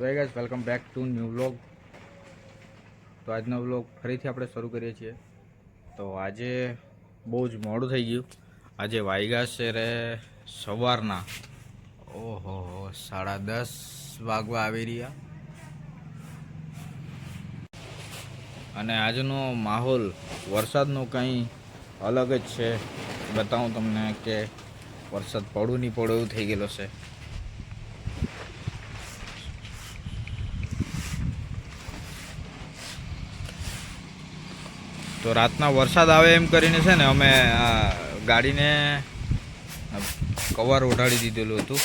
તો એ guys welcome back to new vlog તો આજનો વ્લોગ ફરીથી આપણે શરૂ કરીએ છીએ. તો આજે બહુ જ મોડું થઈ ગયું. આજે વાઈગા છે રે સવારના. ઓહો, સાડા દસ વાગવા આવી રહ્યા. અને આજનો માહોલ વરસાદનો કંઈ અલગ જ છે. બતાવું તમને કે વરસાદ પડું નહીં પડું એવું થઈ ગયેલો છે. તો રાતના વરસાદ આવે એમ કરીને છે ને અમે આ ગાડીને કવર ઓઢાડી દીધેલું હતું.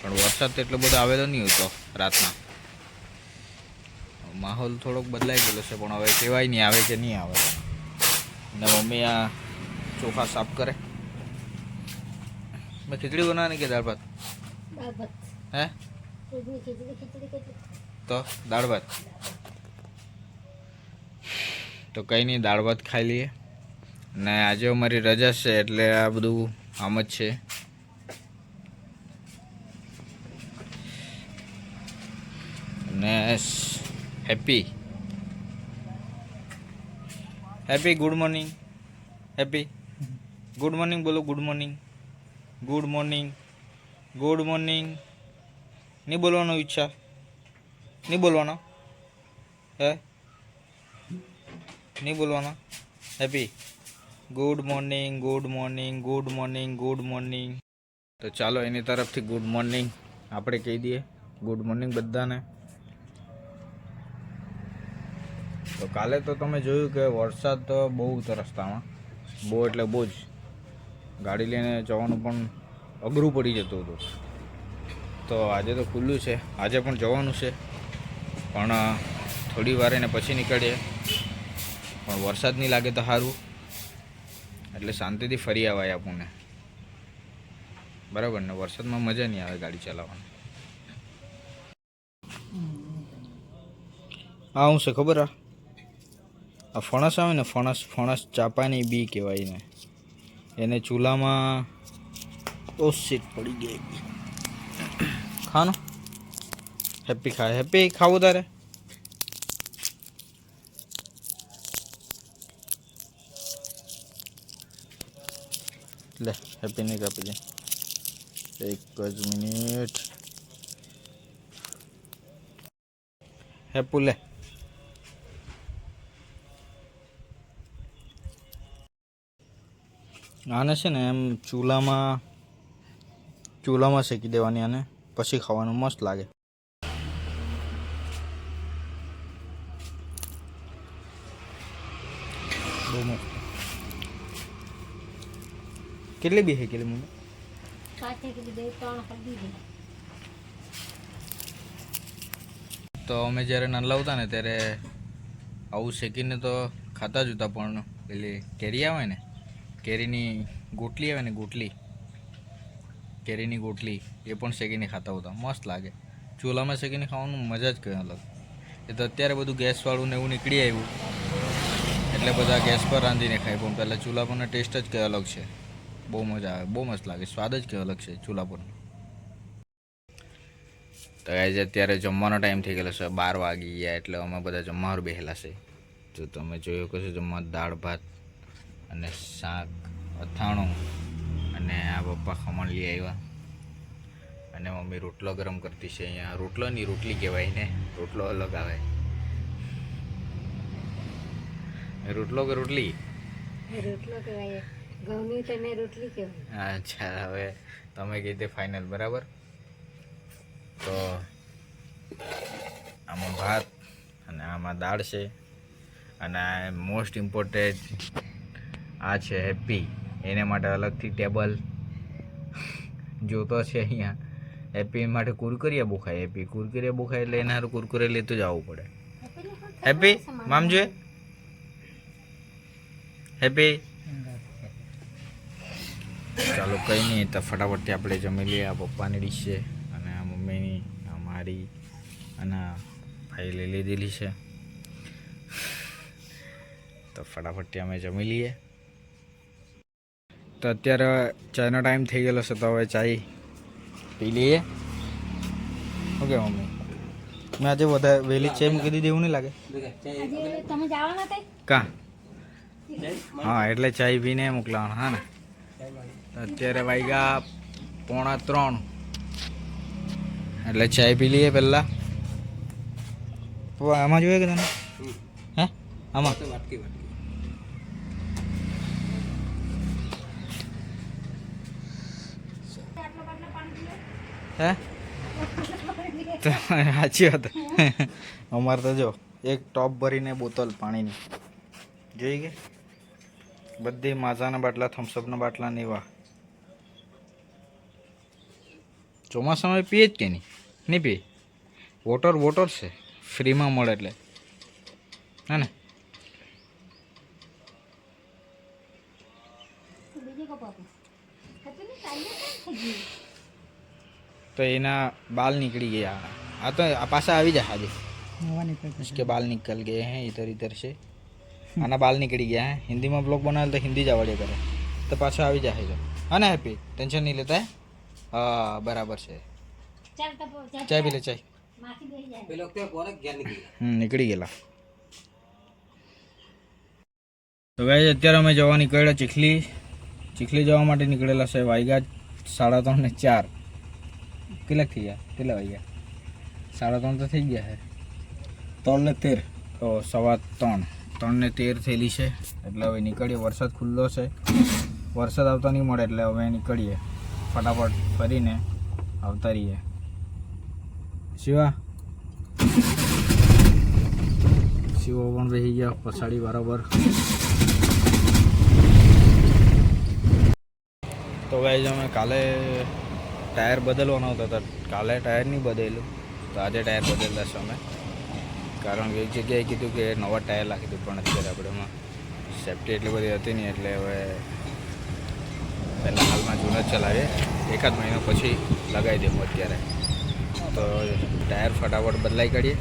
પણ વરસાદ તો એટલો બધો આવેલો નહીં હતો રાતના. માહોલ થોડોક બદલાઈ ગયેલો છે પણ હવે કહેવાય નહીં આવે કે નહીં આવે. ને મમ્મી આ ચોખા સાફ કરે. મેં ખીચડી બનાવવાની કે દાળ ભાત? હે? તો દાળ ભાત? તો કંઈ નહીં, દાળ ભાત ખાઈ લઈએ. ને આજે અમારી રજા છે, એટલે આ બધું આમ જ છે. ને happy. Happy good morning. Happy. Good morning બોલો, good morning. Good morning. Good morning. નહીં બોલવાનો ઈચ્છા. નહીં બોલવાનો. હે? નહીં બોલવાનો? Happy good morning good morning good morning good morning તો ચાલો એની તરફથી ગુડ મોર્નિંગ આપણે કહી દઈએ. ગુડ મોર્નિંગ બધાને. તો કાલે તો તમે જોયું કે વરસાદ તો બહુ રસ્તામાં બહુ એટલે બહુ જ. ગાડી લઈને જવાનું પણ અઘરું પડી જતું હતું. તો આજે તો ખુલ્લું છે. આજે પણ જવાનું છે. પણ થોડી વાર એને પછી નીકળીએ. પણ વરસાદ નહીં લાગે તો સારું એટલે શાંતિથી ફરી આવાય આપણને. બરાબર ને? વરસાદમાં મજા નહીં આવે ગાડી ચલાવવાની. આ શું છે ખબર આ? આ ફણસ આવે ને, ફણસ ફણસ ચાપાની બી કહેવાય ને એને ચૂલામાં ઓ સીટ પડી ગઈ. ખાનો? હેપી ખાય હેપી ખાવું તારે? લે હેપી નહીં કાપી દે એક જ મિનિટ હેપુ લે. આને છે ને એમ ચૂલામાં ચૂલામાં શેકી દેવાની અને પછી ખાવાનું મસ્ત લાગે બહુ મસ્ત કેટલી બી હળદી દે તો અમે જ્યારે નાનલા હતા ને ત્યારે આવું શેકીને તો ખાતા જ હતા પણ પેલી કેરી આવે ને કેરીની ગોટલી આવે ને ગોટલી કેરીની ગોટલી એ પણ શેકીને ખાતા હતા. મસ્ત લાગે. ચૂલામાં શેકીને ખાવાનું મજા જ કંઈ અલગ. એ તો અત્યારે બધું ગેસવાળું ને એવું નીકળી આવ્યું. એટલે બધા ગેસ પર રાંધીને ખાય પણ પહેલાં ચૂલા પરનો ટેસ્ટ જ કંઈ અલગ છે. બહુ મજા આવે, બહુ મસ્ત લાગે. સ્વાદ જ કે અલગ છે ચૂલા પરનો તો આજે અત્યારે જમવાનો ટાઈમ થઈ ગયેલો છે, બાર વાગી ગયા એટલે અમે બધા જમવા બેહેલા છે. તો તમે જોયું કશું જમવા દાળ, ભાત અને શાક, અથાણું અને આ પપ્પા ખમણ લઈ આવ્યા. અને મમ્મી રોટલો ગરમ કરતી છે અહીંયા. રોટલો નહીં રોટલી કહેવાય ને, રોટલો અલગ આવે. રોટલો કે રોટલી? રોટલો કહેવાય. ઘઉંની તમે રોટલી કહેવાય. અચ્છા હવે તમે કીધી ફાઇનલ બરાબર? તો આમાં ભાત અને આમાં દાળ છે. અને મોસ્ટ ઇમ્પોર્ટન્ટ આ છે હેપી એને માટે અલગથી ટેબલ જોતો છે અહીંયા. હેપી માટે કુરકુરિયા બુખાય. હેપી કુરકુરિયા બુખાય એટલે એના કુરકુરે લેતું આવવું પડે. હેપી મામ જોઈએ હેપી ચાલો કંઈ નહીં તો ફટાફટથી આપણે જમી લઈએ. આ પપ્પાની ડીશ છે અને આ મમ્મીની આ મારી અને ભાઈ લઈ લીધેલી છે. તો ફટાફટથી અમે જમી લઈએ. તો અત્યારે ચાયનો ટાઈમ થઈ ગયેલો છે તો હવે ચાય પી લઈએ. Okay mummy? મેં આજે વધારે વહેલી ચે મૂકી દીધી એવું નહીં લાગે? કા? હા એટલે ચાય પીને મોકલાવાના હા ને? અત્યારે વાગ્યા પોણા ત્રણ. એટલે ચાય પી લઈએ પહેલાં. આમાં જોઈએ કે તને? હે? આમાં? હે? સાચી વાત. અમારે તો જો, એક ટોપ ભરીને બોતલ પાણીની. જોઈ કે? બધી માઝાના બાટલા, થમ્સઅપના બાટલા ને એવા. ચોમાસામાં પીએ જ કે નહીં? નહીં પીએ? વોટર વોટર છે. ફ્રીમાં મળે એટલે. હા ને. તો એના બાલ નીકળી ગયા. આ તો પાછા આવી જાય. હાજી કે બાલ નીકળ ગયે હે ઇધર ઇધર છે. આના બાલ નીકળી ગયા હે. હિન્દીમાં બ્લોગ બનાવેલ તો હિન્દી જ આવડે કરે. તો પાછા આવી જાય જો. હા ને હેપી. ટેન્શન નહીં લેતા હે. હા બરાબર છે. ચાલ તો ચાય પી લે ચાય. માથી બેસી જાય. હમ નીકળી ગયેલા. તો ગાઈઝ અત્યારે અમે જવા નીકળ્યા ચીખલી. ચીખલી જવા માટે નીકળેલા છે વાગ્યા સાડા ત્રણ ને ચાર. કેટલાક થઈ ગયા? કેટલા વાગ્યા? સાડા ત્રણ તો થઈ ગયા છે. ત્રણ ને તેર. તો સવા ત્રણ. ત્રણ ને તેર થયેલી છે. એટલે હવે નીકળીએ. વરસાદ ખુલ્લો છે. વરસાદ આવતા નહીં મળે એટલે હવે નીકળીએ. ફટાફટ ફરીને આવતા રહીએ શિવા. શિવો પણ રહી ગયા પછાડી બરાબર. તો ગાઈઝ અમે કાલે ટાયર બદલવાનો હતો તો કાલે ટાયર નહીં બદલ્યું. તો આજે ટાયર બદલતા છે અમે. કારણ કે એક જગ્યાએ કીધું કે નવા ટાયર લાગી દીધું પણ અત્યારે આપણે એમાં સેફ્ટી એટલી બધી હતી નહીં એટલે હવે પહેલાં હાલમાં જૂના જ ચલાવીએ એકાદ મહિનો પછી લગાવી દેવું અત્યારે. તો ટાયર ફટાફટ બદલાઈ કાઢીએ.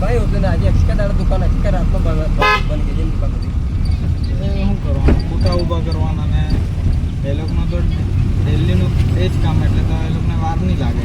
કઈ ને આજે એક્સકે દાડે દુકાન એક્સકે રાતનો બંધ ગઈ દુકાન હતી શું કરવાનું? ખોટા ઊભા કરવાના ને એ લોકોનું તો ડેલીનું એ જ કામ, એટલે તો એ લોકોને વાર નહીં લાગે.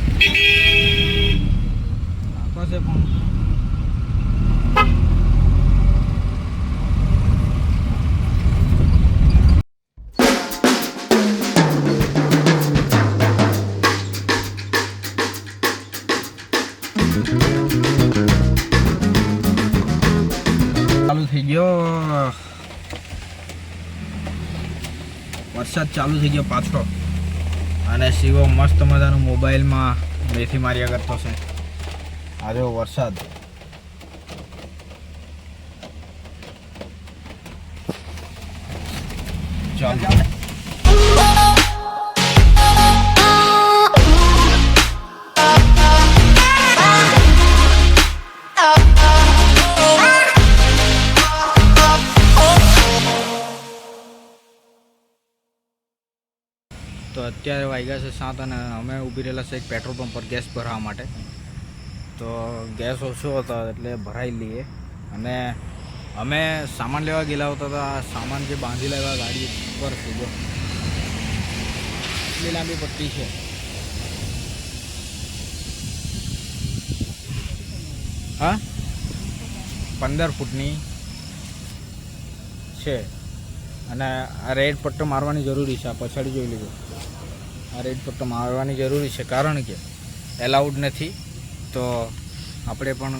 નીકળી જાય ભાઈ આપા છે પણ ચાલુ થઈ ગયો વરસાદ ચાલુ થઈ ગયો પાછો અને શિવો મસ્ત મજાનો મોબાઈલમાં મેથી માર્યા કરતો છે. આજે વરસાદ. ચાલો. અત્યારે વાગ્યા છે સાત અને અમે ઊભી રહેલા છે એક પેટ્રોલ પંપ પર ગેસ ભરવા માટે. તો ગેસ ઓછો હતો એટલે ભરાઈ લઈએ. અને અમે સામાન લેવા ગયેલા હતા તો આ સામાન જે બાંધી લેવા ગાડી ઉપર સીધો એટલી લાંબી પટ્ટી છે. હા? પંદર ફૂટની છે. અને આ રેડ પટ્ટો મારવાની જરૂરી છે. આ પછાડી જોઈ લીધું. આ રેડ પટ્ટો આવવાની જરૂરી છે. કારણ કે એલાઉડ નથી. તો આપણે પણ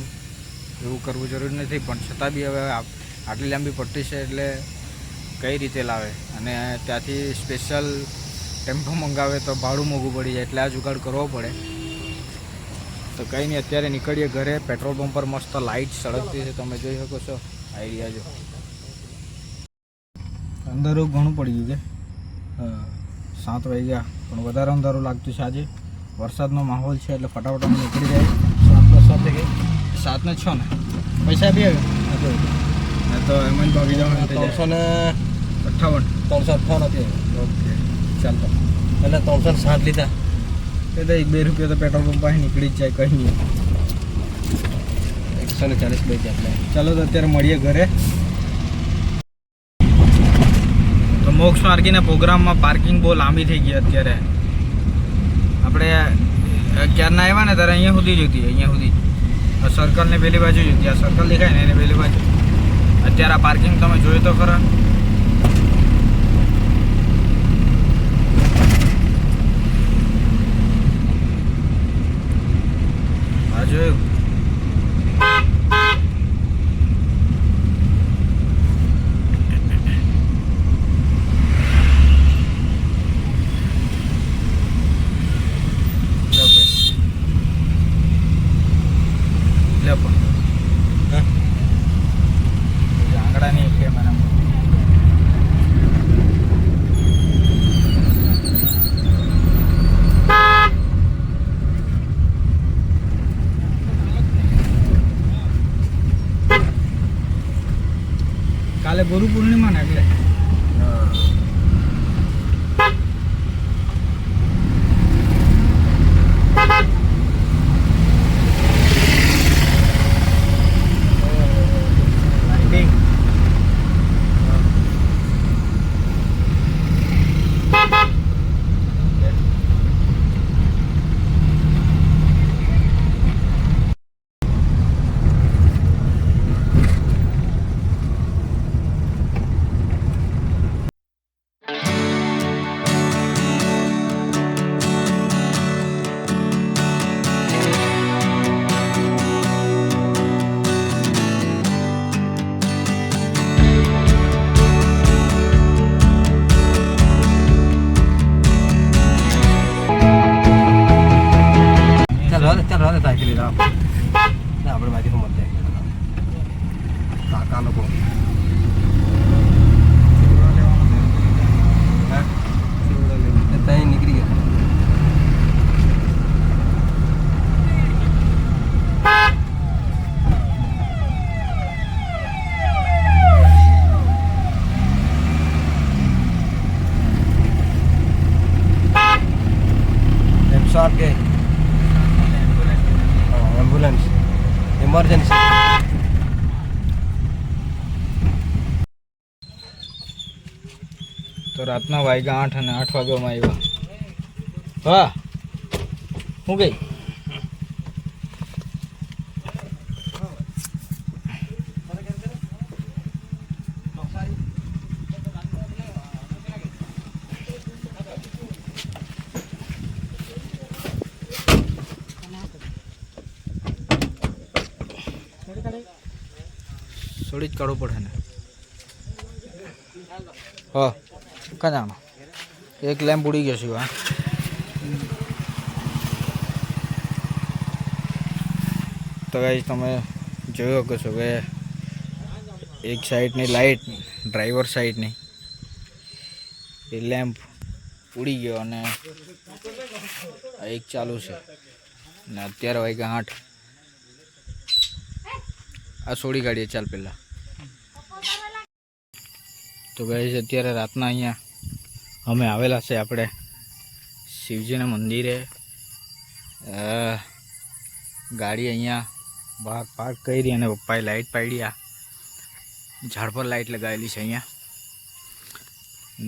એવું કરવું જરૂરી નથી. પણ છતાં બી હવે આટલી લાંબી પટ્ટી છે એટલે કઈ રીતે લાવે? અને ત્યાંથી સ્પેશિયલ ટેમ્પો મંગાવે તો ભાડું મોંઘું પડી જાય. એટલે આ જુગાડ કરવો પડે. તો કંઈ નહીં અત્યારે નીકળીએ ઘરે. પેટ્રોલ પંપ પર મસ્ત લાઇટ સળગતી છે. તમે જોઈ શકો છો. આઈડિયા જો. અંદર ઘણું પડી ગયું છે. હા, સાત વાગ્યા. પણ વધારે અંધારું લાગતું છે આજે. વરસાદનો માહોલ છે એટલે ફટાફટ અમે નીકળી જાય સાતનો સાત થઈ ગઈ. સાતને છ ને. પૈસા બી આવ્યો? તો એમ ભાગી જવાનું ત્રણસો ને અઠ્ઠાવન. ત્રણસો અઠાવન હતી. ઓકે. ચાલતો એટલે ત્રણસો સાત લીધા. એ તો એક બે રૂપિયા તો પેટ્રોલ પંપ પાસે નીકળી જ જાય કંઈ નહીં. એકસો ને ચાલીસ બે ચાલો તો અત્યારે મળીએ ઘરે તો મોક્ષ માર્ગીના પ્રોગ્રામમાં પાર્કિંગ બહુ લાંબી થઈ ગઈ અત્યારે. આપણે ક્યારના આવ્યા ને ત્યારે અહીંયા સુધી જોતી, અહીંયા સુધી. સર્કલને પેલી બાજુ જોતી, આ સર્કલ દેખાય ને એને પેલી બાજુ. અત્યારે આ પાર્કિંગ તમે જોયું તો ખરા. જોયું લો ભાઈ. લો પણ. હા? એ આંગળાની એક કેમેરા કાલે ગુરુ પૂર્ણિમા ને એટલે આઠ ગઈ એમ્બ્યુલન્સ. ઇમરજન્સી તો રાતના વાગ્યા આઠ અને આઠ વાગ્યામાં આવ્યા. હા. હું ગઈ થોડી જ કાઢવું પડે ને હા. જાણો એક લેમ્પ ઉડી ગયો છે, હા. તો ગાઈ તમે જોઈ શકો છો કે એક સાઈડની લાઇટ ડ્રાઈવર સાઈડની એ લેમ્પ ઉડી ગયો અને એક ચાલુ છે. ને અત્યારે વાગ્યા આઠ. આ છોડી કાઢીએ ચાલ પહેલાં તો ગાઈસ અત્યારે રાતના અહીંયા અમે આવેલા છે આપણે શિવજીના મંદિરે. ગાડી અહીંયા બહાર પાર્ક કરી અને પપ્પાએ લાઇટ પાડી આ. ઝાડ પર લાઇટ લગાવેલી છે અહીંયા.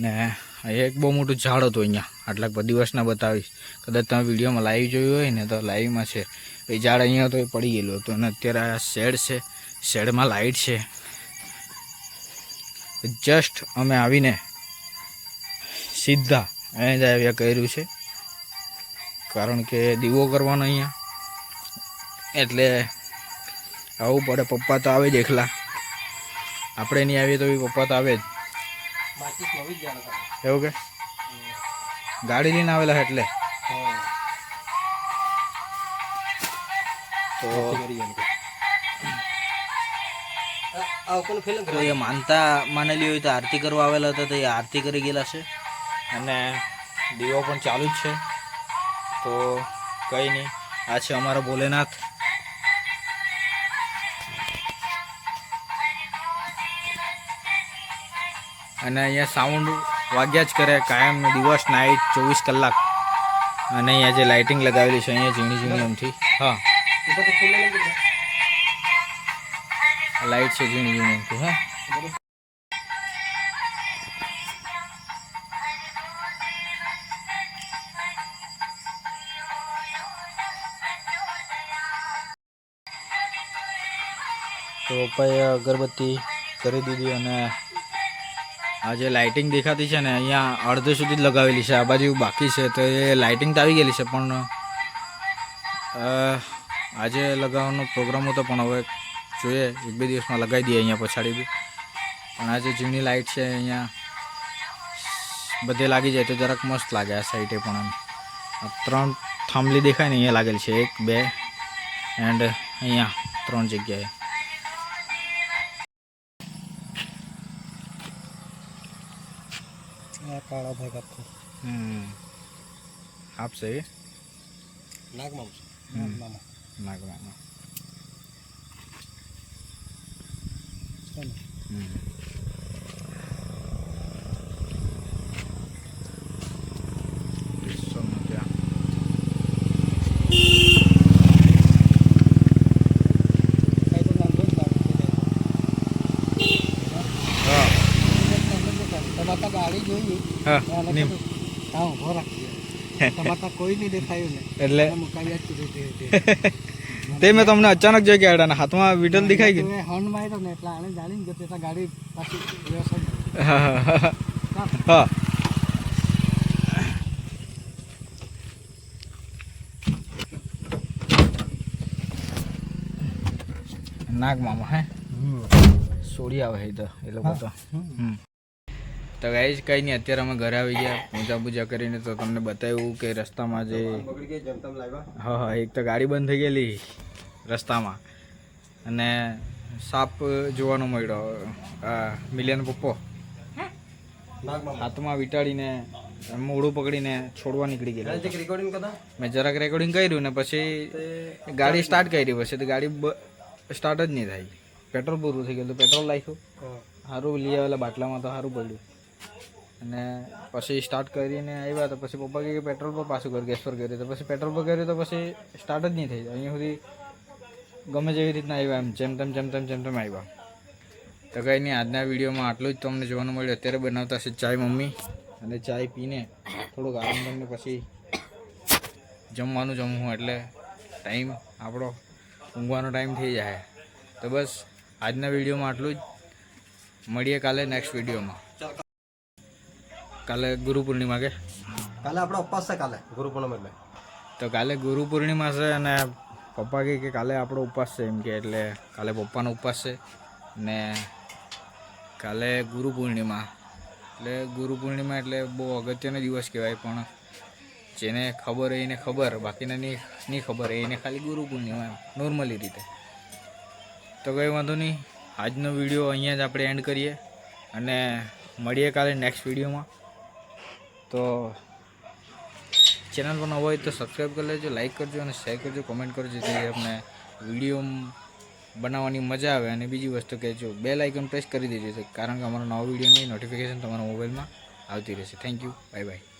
ને અહીંયા એક બહુ મોટું ઝાડ હતું અહીંયા. આટલા બધા દિવસના બતાવીશ. કદાચ તમે વિડીયોમાં લાઈવ જોયું હોય ને તો લાઈવમાં છે. એ ઝાડ અહીંયા તો એ પડી ગયેલું હતું અને અત્યારે આ શેડ છે. શેડમાં લાઇટ છે. જસ્ટ અમે આવીને સીધા અહીં જ આવ્યા કર્યું છે. કારણ કે દીવો કરવાનો અહીંયા. એટલે આવવું પડે પપ્પા તો આવે જ એકલા. આપણે નહીં આવીએ તો બી પપ્પા તો આવે જ. એવું કે? ગાડી લઈને આવેલા એટલે? તો તો એ માનતા માનેલી હોય તો આરતી કરવા આવેલા હતા તો એ આરતી કરી ગયેલા છે. અને દીવો પણ ચાલુ જ છે. તો કંઈ નહીં આ છે અમારો ભોલેનાથ. અને અહીંયા સાઉન્ડ વાગ્યા જ કરે. કાયમ દિવસ નાઇટ ચોવીસ કલાક. અને અહીંયા જે લાઇટિંગ લગાવેલી છે અહીંયા ઝીણી ઝીણી એમથી હા લાઇટ છે ઝીણી ઝીણી હા. તો પપ્પાએ અગરબત્તી કરી દીધી અને આ જે લાઇટિંગ દેખાતી છે ને, અહીંયા અડધે સુધી જ લગાવેલી છે. આ બાજુ બાકી છે તો એ લાઇટિંગ તો આવી ગયેલી છે, પણ આજે લગાવવાનો પ્રોગ્રામ હતો, પણ હવે જોઈએ. એક બે દિવસમાં લગાવી દઈએ અહીંયા પછાડી બી. પણ આજે જૂની લાઇટ છે અહીંયા બધે લાગી જાય તો જરાક મસ્ત લાગે આ સાઈડે પણ આમ. ત્રણ થાંભલી દેખાય ને અહીંયા લાગેલી છે. એક બે એન્ડ અહીંયા ત્રણ જગ્યાએ. આ કાળા ભાઈ કાપતો હમ. આપશે નાગ નાગમાં હમ. મામા તે મેં તમને અચાનક જોઈ ગયા હતા હાથમાં વિટલ દેખાઈ ગઈ? હોર્ન ને એટલે આને જાણીને ગયો તો ગાડી પાછી વ્યવસ્થિત હા. નાગ મામા હે સોડી આવે તો એ લોકો તો. તો ગાઈઝ કંઈ નહીં અત્યારે અમે ઘરે આવી ગયા પૂજા પૂજા કરીને તો તમને બતાવ્યું કે રસ્તામાં જે હા હા એક તો ગાડી બંધ થઈ ગયેલી રસ્તામાં. અને સાપ જોવાનો મળ્યો આ મિલિયન પપ્પો. હાથમાં વિટાડીને મોઢું પકડીને છોડવા નીકળી ગયેલા રેકોર્ડિંગ મેં જરાક રેકોર્ડિંગ કર્યું ને પછી ગાડી સ્ટાર્ટ કરી પછી તો ગાડી સ્ટાર્ટ જ નહીં થાય. પેટ્રોલ પૂરું થઈ ગયું તો પેટ્રોલ નાખ્યું. સારું લઈ આવેલા બાટલામાં તો સારું પડ્યું. અને પછી સ્ટાર્ટ કરીને આવ્યા તો પછી પપ્પા કહે કે પેટ્રોલ પર પાછું કર્યું ગેસ પર કર્યું તો પછી પેટ્રોલ પર કર્યું તો પછી સ્ટાર્ટ જ નહીં થઈ. અહીંયા સુધી ગમે જેવી રીતના આવ્યા એમ જેમ તેમ જેમ તેમ જેમ તેમ આવ્યા. તો કંઈ નહીં આજના વિડીયોમાં આટલું જ તમને જોવાનું મળ્યું. અત્યારે બનાવતા છે ચાય મમ્મી અને ચાય પીને થોડુંક આરામ કરીને પછી જમવાનું જમવું એટલે ટાઈમ આપણો ઊંઘવાનો ટાઈમ થઈ જાય. તો બસ આજના વિડીયોમાં આટલું જ. મળીએ કાલે નેક્સ્ટ વિડીયોમાં. કાલે ગુરુ પૂર્ણિમા કે? કાલે આપણો અપાસ છે કાલે. ગુરુ પૂર્ણિમા એટલે. તો કાલે ગુરુ પૂર્ણિમા છે અને પપ્પા કહે કે કાલે આપણો ઉપવાસ છે એમ કે એટલે કાલે પપ્પાનો ઉપવાસ છે ને કાલે ગુરુ પૂર્ણિમા. એટલે ગુરુ પૂર્ણિમા એટલે બહુ અગત્યનો દિવસ કહેવાય પણ જેને ખબર હોય એને ખબર, બાકીને નહીં ખબર હોય એને ખાલી ગુરુ પૂર્ણિમા નોર્મલી રીતે. તો કંઈ વાંધો નહીં, આજનો વીડિયો અહીંયા જ આપણે એન્ડ કરીએ અને મળીએ કાલે નેક્સ્ટ વિડીયોમાં તો ચેનલ પર નવો હોય તો સબસ્ક્રાઈબ કરી લેજો લાઈક કરજો અને શેર કરજો કોમેન્ટ કરજો, જેથી આપણે વીડિયો બનાવવાની મજા આવે અને બીજી વસ્તુ કે જો બે લાઇકન પ્રેસ કરી દેજો, કારણ કે અમારો નવો વિડીયોની નોટિફિકેશન તમારા મોબાઈલમાં આવતી રહેશે. Thank you bye bye